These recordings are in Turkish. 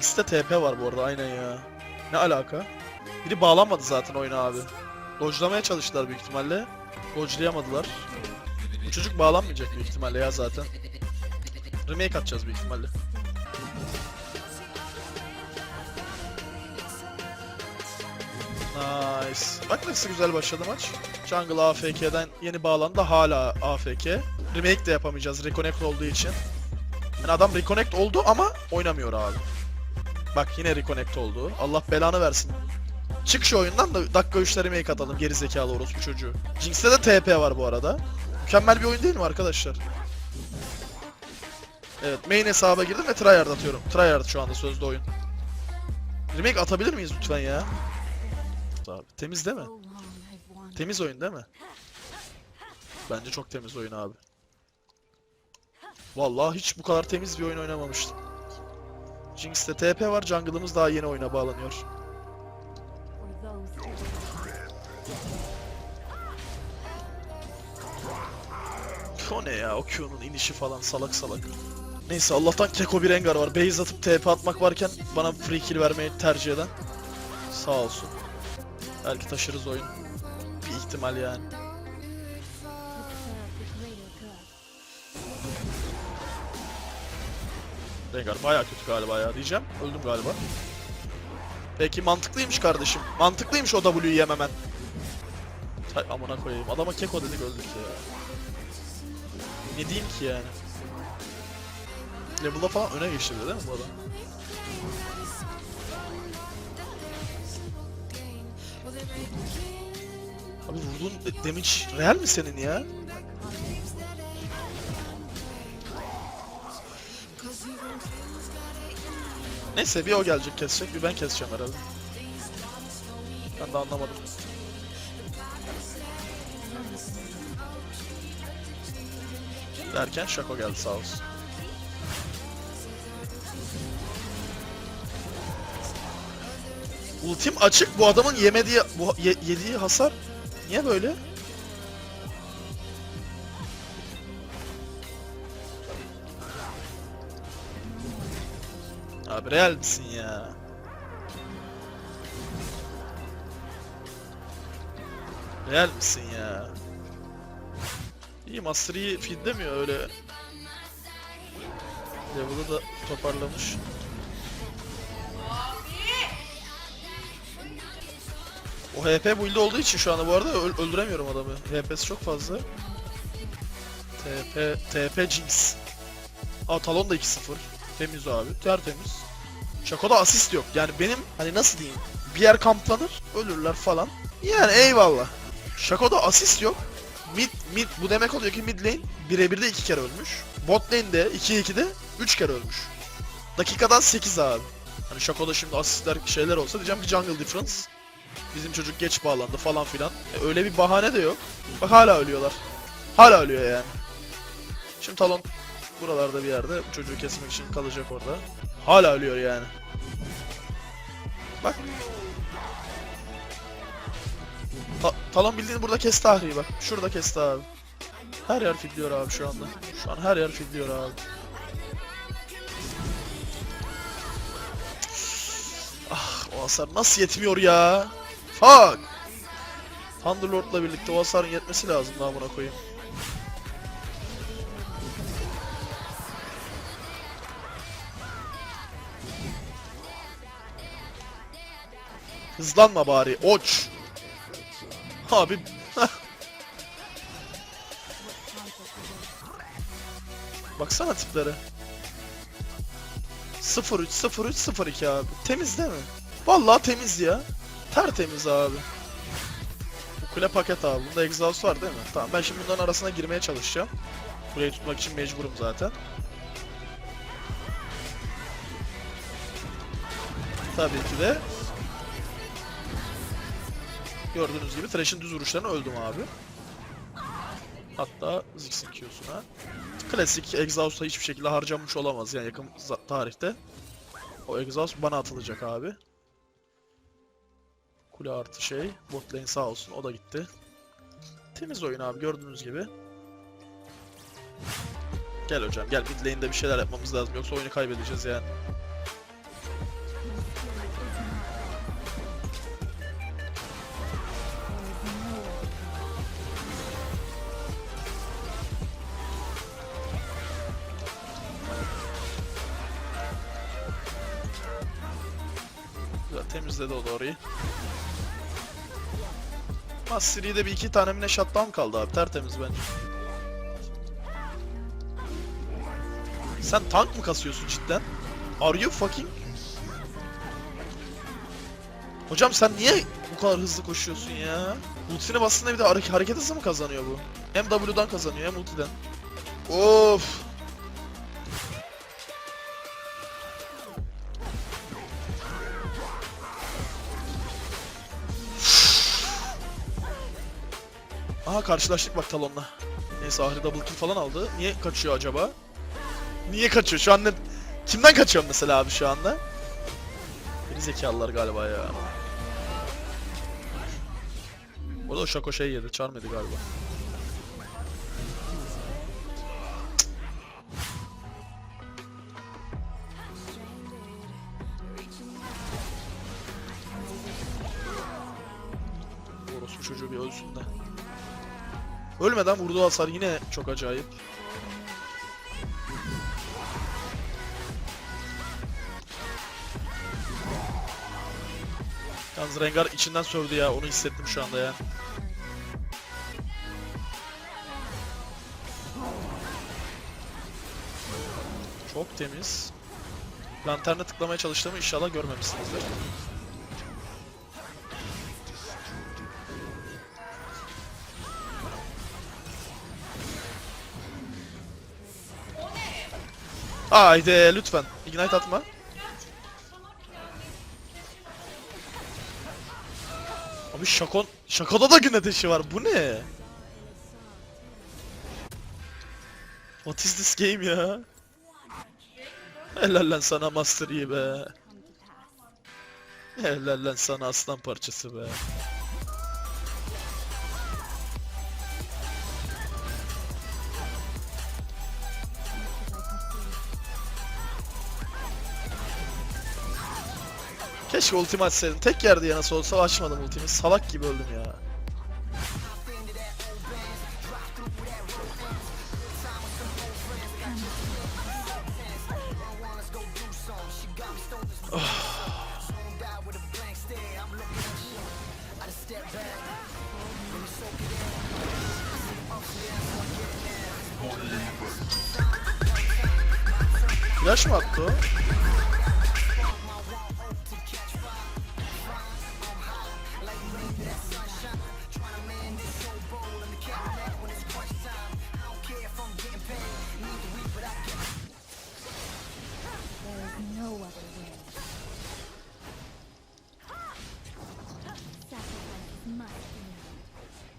Jinx'te TP var bu arada aynen ya. Ne alaka? Biri bağlanmadı zaten oyuna abi. Dodge'lamaya çalıştılar büyük ihtimalle. Dodge'layamadılar. Bu çocuk bağlanmayacak büyük ihtimalle ya zaten. Remake atacağız büyük ihtimalle. Nice. Bak nasıl güzel başladı maç. Jungle AFK'den yeni bağlandı hala AFK. Remake de yapamayacağız reconnect olduğu için. Yani adam reconnect oldu ama oynamıyor abi. Bak yine reconnect oldu. Allah belanı versin. Çık şu oyundan da dakika 3'te remake atalım geri zekalı orospu çocuğu. Jinx'te de TP var bu arada. Mükemmel bir oyun değil mi arkadaşlar? Evet main hesaba girdim ve tryhard atıyorum. Tryhard şu anda sözde oyun. Remake atabilir miyiz lütfen ya? Abi temiz değil mi? Temiz oyun değil mi? Bence çok temiz oyun abi. Vallahi hiç bu kadar temiz bir oyun oynamamıştım. Jinx'te TP var, jungle'ımız daha yeni oyuna bağlanıyor. O ne ya, o Q'nun inişi falan salak salak. Neyse Allah'tan Keko bir Rengar var. Base atıp TP atmak varken bana free kill vermeyi tercih eden. Sağ olsun. Belki taşırız oyun. Bir ihtimal yani. Rengar bayağı kötü galiba ya diyeceğim. Öldüm galiba. Peki mantıklıymış kardeşim. Mantıklıymış o W'yu yememen. Hay amına koyayım. Adama keko dedik öldük ya. Ne diyeyim ki yani? Level'da falan öne geçti değil mi bu adam? Abi vurduğun de- damage real mi senin ya? Neyse bir o gelecek kesecek bir ben keseceğim herhalde. Ben de anlamadım. Derken Şako geldi sağ olsun. Ultim açık bu adamın yemediği bu ye- yediği hasar niye böyle? Abi real misin ya? Real misin ya? İyi Master Yi feedlemiyor öyle. Level'ı da toparlamış. O HP build olduğu için şu anda bu arada öl- öldüremiyorum adamı. HP'si çok fazla. TP TP Jinx. Aa Talon da 2-0. Temiz abi. Tertemiz. Şako'da asist yok. Yani benim hani nasıl diyeyim? Bir yer kamplanır, ölürler falan. Yani eyvallah. Şako'da asist yok. Mid, mid bu demek oluyor ki mid lane birebir de iki kere ölmüş. Bot lane'de 2-2'de 3 kere ölmüş. Dakikadan 8 abi. Hani Şako'da şimdi asistler şeyler olsa diyeceğim ki jungle difference. Bizim çocuk geç bağlandı falan filan. E, öyle bir bahane de yok. Bak hala ölüyorlar. Hala ölüyor yani. Şimdi Talon buralarda bir yerde çocuğu kesmek için kalacak orada. Hala ölüyor yani. Bak. Ta Talon bildiğin burada kesti Ahri'yi bak. Şurada kesti abi. Her yer fidliyor abi şu anda. Şu an her yer fidliyor abi. Ah o hasar nasıl yetmiyor ya? Fuck! Thunderlord'la birlikte o hasarın yetmesi lazım daha buna koyayım. Hızlanma bari. Oç. Abi. Baksana tiplere. 03 03 02 abi. Temiz değil mi? Vallahi temiz ya. Tertemiz abi. Bu kule paket abi. Bunda exhaust var değil mi? Tamam ben şimdi bunların arasına girmeye çalışacağım. Burayı tutmak için mecburum zaten. Tabii ki de. Gördüğünüz gibi Thresh'in düz vuruşlarına öldüm abi. Hatta Ziggs'in Q'suna. Klasik exhaust'a hiçbir şekilde harcanmış olamaz yani yakın tarihte. O exhaust bana atılacak abi. Kule artı şey. Bot lane sağ olsun o da gitti. Temiz oyun abi gördüğünüz gibi. Gel hocam gel mid lane'de bir şeyler yapmamız lazım yoksa oyunu kaybedeceğiz yani. Mastery'de bir iki tane mine shutdown kaldı abi. Tertemiz bence. Sen tank mı kasıyorsun cidden? Are you fucking? Hocam sen niye bu kadar hızlı koşuyorsun ya? Ultisine bastığında bir de hare- hareket hızı mı kazanıyor bu? Hem W'dan kazanıyor hem ultiden. Of. Aha karşılaştık bak Talon'la. Neyse Ahri double kill falan aldı. Niye kaçıyor acaba? Niye kaçıyor? Şu an ne... Kimden kaçıyor mesela abi şu anda? Geri zekalılar galiba ya. Orada şako şey yedi. Çarmedi galiba. Ölmeden vurduğu hasar yine çok acayip. Yalnız Rengar içinden sövdü ya onu hissettim şu anda ya. Çok temiz. Lanterne tıklamaya çalıştığımı inşallah görmemişsinizdir. Haydi lütfen. Ignite atma. Abi şakon... Şakoda da gün ateşi var. Bu ne? What is this game ya? Helal lan sana Master Yi be. Helal lan sana aslan parçası be. Keşke ultimi açsaydım. Tek yerde ya nasıl olsa açmadım ultimi. Salak gibi öldüm ya. Flash mı attı o?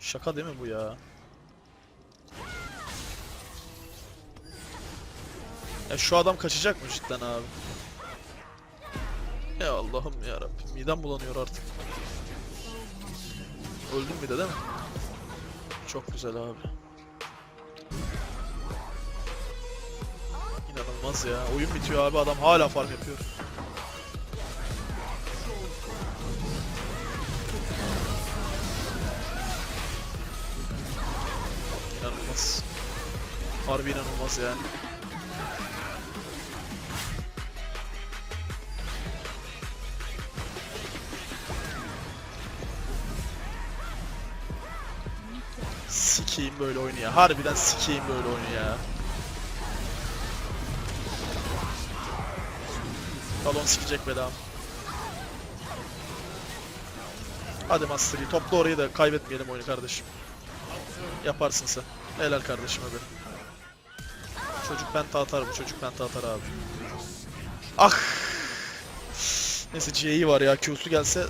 Şaka değil mi bu ya? Ya şu adam kaçacak mı cidden abi? Ya Allah'ım ya Rabbim midem bulanıyor artık. Öldüm bir de değil mi? Çok güzel abi. İnanılmaz ya. Oyun bitiyor abi adam hala farm yapıyor. Harbi inanılmaz yani. Sikeyim böyle oyunu ya. Harbiden sikeyim böyle oyunu ya. Balon sikecek bedam. Hadi Master Yi, topla orayı da kaybetmeyelim oyunu kardeşim. Yaparsın sen. Helal kardeşime benim. Çocuk penta atar çocuk penta atar abi. Ah! Neyse C'yi var ya Q'su gelse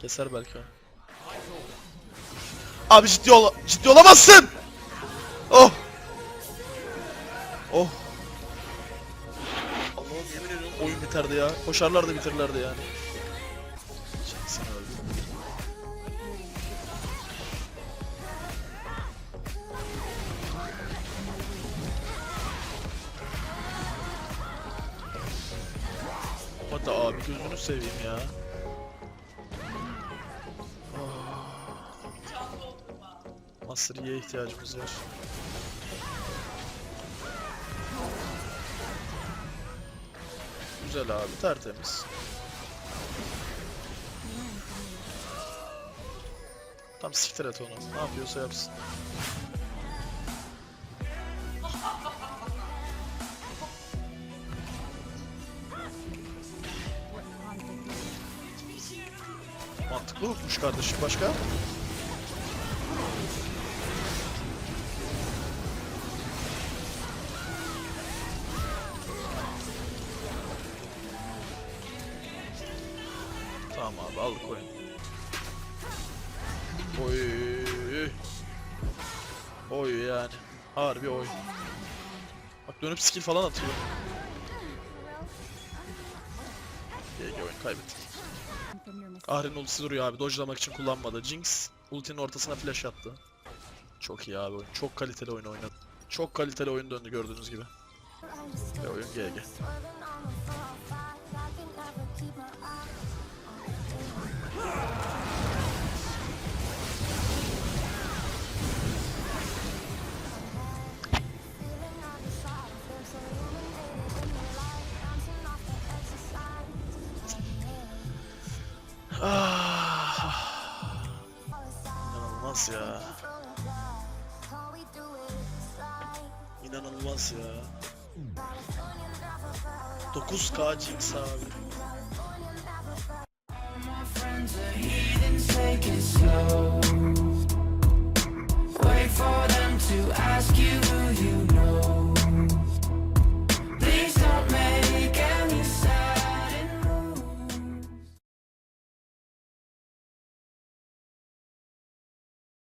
keser belki. Abi ciddi ol ciddi olamazsın. Oh. Oh. Allah'ım yemin ediyorum oyun biterdi ya. Koşarlar da bitirirlerdi yani. gözünü seveyim ya. Oh. Master Yi'ye ihtiyacımız var. Güzel abi tertemiz. Tam siktir et onu. Ne yapıyorsa yapsın. Olmuş kardeşim. Başka? Tamam abi aldık oyunu. Oy. Oy yani. Harbi oy. Bak dönüp skill falan atıyor. GG oyun kaybettik. Ahri'nin ultisi duruyor abi. Dodge'lamak için kullanmadı. Jinx ultinin ortasına flash attı. Çok iyi abi. Çok kaliteli oyun oynadı. Çok kaliteli oyun döndü gördüğünüz gibi. Ve oyun GG. İnanılmaz ya. İnanılmaz ya. 9K Jinx abi. Wait for them to ask you